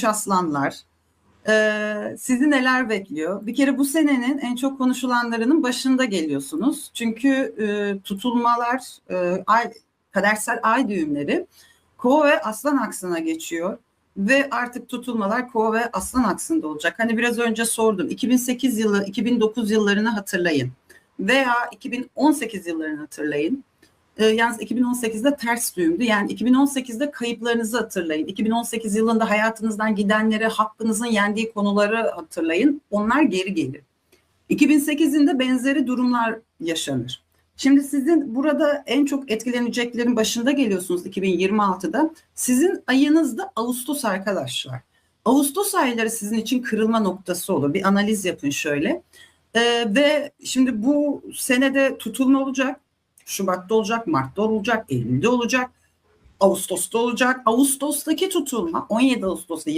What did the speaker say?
Güneş aslanlar. Ee, sizi neler bekliyor? Bir kere bu senenin en çok konuşulanlarının başında geliyorsunuz. Çünkü e, tutulmalar, e, ay, kadersel ay düğümleri Kova ve Aslan aksına geçiyor. Ve artık tutulmalar Kova ve Aslan aksında olacak. Hani biraz önce sordum. 2008 yılı, 2009 yıllarını hatırlayın. Veya 2018 yıllarını hatırlayın. E, yalnız 2018'de ters düğümdü. Yani 2018'de kayıplarınızı hatırlayın. 2018 yılında hayatınızdan gidenleri, hakkınızın yendiği konuları hatırlayın. Onlar geri gelir. 2008'inde benzeri durumlar yaşanır. Şimdi sizin burada en çok etkileneceklerin başında geliyorsunuz 2026'da. Sizin ayınız da Ağustos arkadaşlar. Ağustos ayları sizin için kırılma noktası olur. Bir analiz yapın şöyle. Ee, ve şimdi bu senede tutulma olacak. Şubat'ta olacak, Mart'ta olacak, Eylül'de olacak, Ağustos'ta olacak. Ağustos'taki tutulma 17 Ağustos'ta